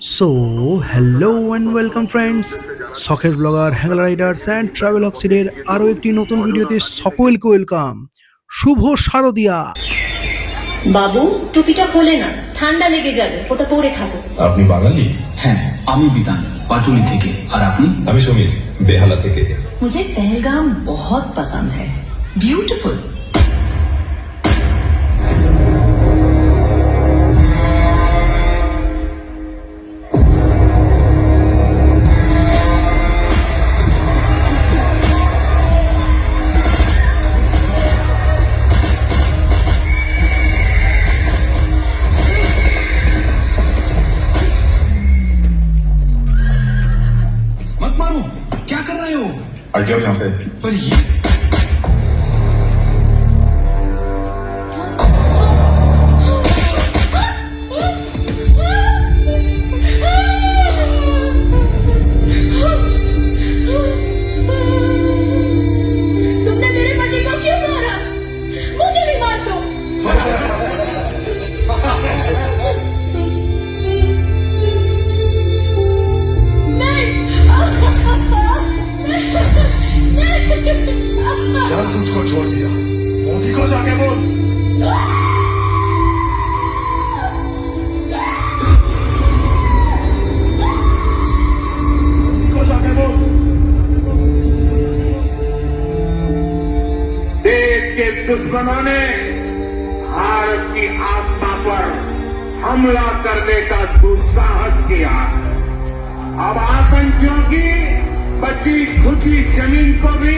so hello and welcome friends শখের blogger hangle riders and travel অক্সিডের আরও একটি নতুন ভিডিওতে সকলকে ওয়েলকাম শুভ শারদিয়া বাবু টুপিটা খোলে না ঠান্ডা লেগে যাবে ওটা পরে থাকো আপনি বাঙালি হ্যাঁ আমি বিধান পাটুলি থেকে আর আপনি আমি সমীর বেহালা থেকে मुझे पहलगाम बहुत पसंद है ब्यूटीफुल मत मारो? क्या कर रहे हो? हट जाओ यहाँ से। पर ये बोल को दुश्मनों ने भारत की आस्था पर हमला करने का दुस्साहस किया। अब आतंकियों की बची खुची ज़मीन को भी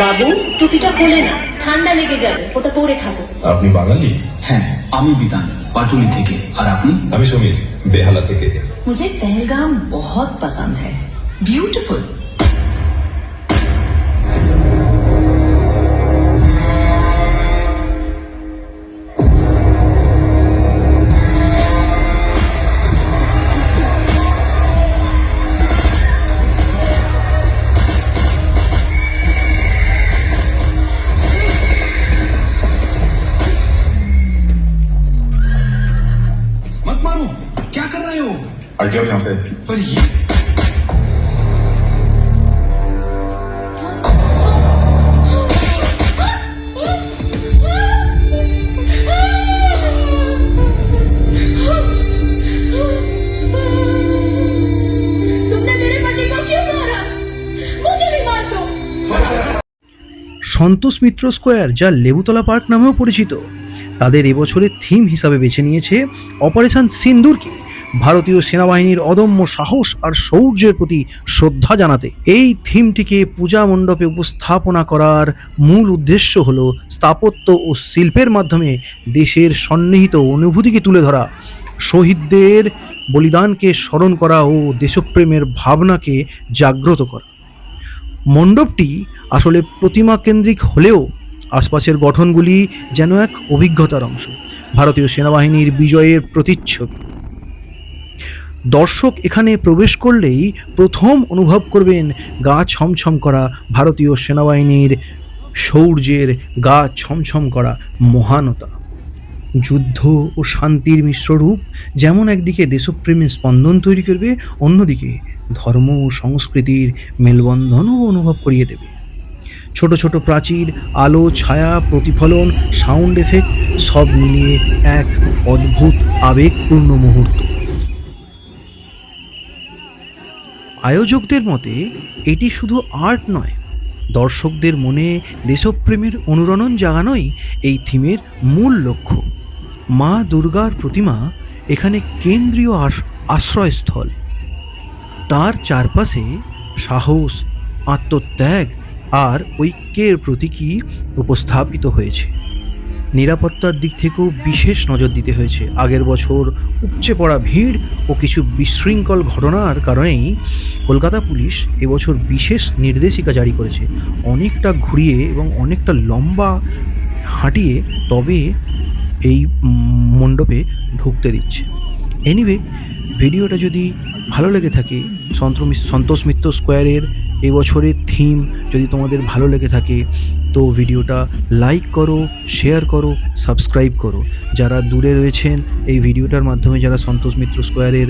বাবু টুপিটা খোলে না ঠান্ডা লেগে যাবে ওটা পরে থাকো আপনি বাঙালি হ্যাঁ আমি বিধান পাটুলি থেকে আর আপনি আমি সমীর বেহালা থেকে मुझे पहलगाम बहुत पसंद है beautiful algérien, c'est. Santosh Mitra square যা লেবুতলা পার্ক নামেও পরিচিত তাদের এবছরের থিম হিসাবে বেছে নিয়েছে অপারেশন সিন্দুরকে ভারতীয় সেনাবাহিনীর অদম্য সাহস আর শৌর্যের প্রতি শ্রদ্ধা জানাতে এই থিমটিকে পূজা মণ্ডপে উপস্থাপনা করার মূল উদ্দেশ্য হল স্থাপত্য ও শিল্পের মাধ্যমে দেশের সন্নিহিত অনুভূতিকে তুলে ধরা। শহীদদের বলিদানকে স্মরণ করা ও দেশপ্রেমের ভাবনাকে জাগ্রত করা। মণ্ডপটি আসলে প্রতিমা কেন্দ্রিক হলেও আশপাশের গঠনগুলি যেন এক অভিজ্ঞতার অংশ। ভারতীয় সেনাবাহিনীর বিজয়ের প্রতিচ্ছবি। দর্শক এখানে প্রবেশ করলেই প্রথম অনুভব করবেন গা ছমছম করা ভারতীয় সেনাবাহিনীর শৌর্যের গা ছমছম করা মহানতা। যুদ্ধ ও শান্তির মিশ্ররূপ যেমন একদিকে দেশপ্রেমের স্পন্দন তৈরি করবে, অন্যদিকে ধর্ম ও সংস্কৃতির মেলবন্ধনও অনুভব করিয়ে দেবে। ছোট ছোট প্রাচীর, আলো, ছায়া, প্রতিফলন, সাউন্ড এফেক্ট সব মিলিয়ে এক অদ্ভুত আবেগপূর্ণ মুহূর্ত। আয়োজকদের মতে, এটি শুধু আর্ট নয়, দর্শকদের মনে দেশপ্রেমের অনুরণন জাগানোই এই থিমের মূল লক্ষ্য। মা দুর্গার প্রতিমা এখানে কেন্দ্রীয় আশ- আশ্রয়স্থল। তার চারপাশে সাহস, আত্মত্যাগ আর ঐক্যের প্রতীকী উপস্থাপিত হয়েছে। নিরাপত্তার দিক থেকেও বিশেষ নজর দিতে হয়েছে। আগের বছর উপচে পড়া ভিড় ও কিছু বিশৃঙ্খল ঘটনার কারণেই কলকাতা পুলিশ এবছর বিশেষ নির্দেশিকা জারি করেছে। অনেকটা ঘুরিয়ে এবং অনেকটা লম্বা হাঁটিয়ে তবে এই মণ্ডপে ঢুকতে দিচ্ছে। এনিওয়ে ভিডিওটা যদি ভালো লেগে থাকে। সন্তোষ সন্তোষ মিত্র স্কোয়ারের এবছরের থিম যদি তোমাদের ভালো লেগে থাকে, তো ভিডিওটা লাইক করো শেয়ার করো সাবস্ক্রাইব করো। যারা দূরে রয়েছেন, এই ভিডিওটার মাধ্যমে যারা সন্তোষ মিত্র স্কোয়ারের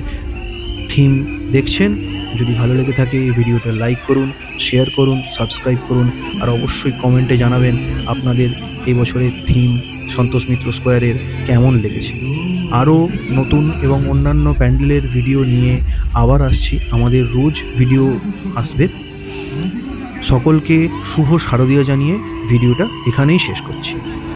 থিম দেখছেন, যদি ভালো লেগে থাকে, এই ভিডিওটা লাইক করুন শেয়ার করুন সাবস্ক্রাইব করুন, আর অবশ্যই কমেন্টে জানাবেন আপনাদের এই বছরের থিম সন্তোষ মিত্র স্কোয়ারের কেমন লেগেছে। আরও নতুন এবং অন্যান্য প্যান্ডেলের ভিডিও নিয়ে আবার আসছি। আমাদের রোজ ভিডিও আসবে। সকলকে শুভ শারদীয় জানিয়ে ভিডিওটা এখানেই শেষ করছি।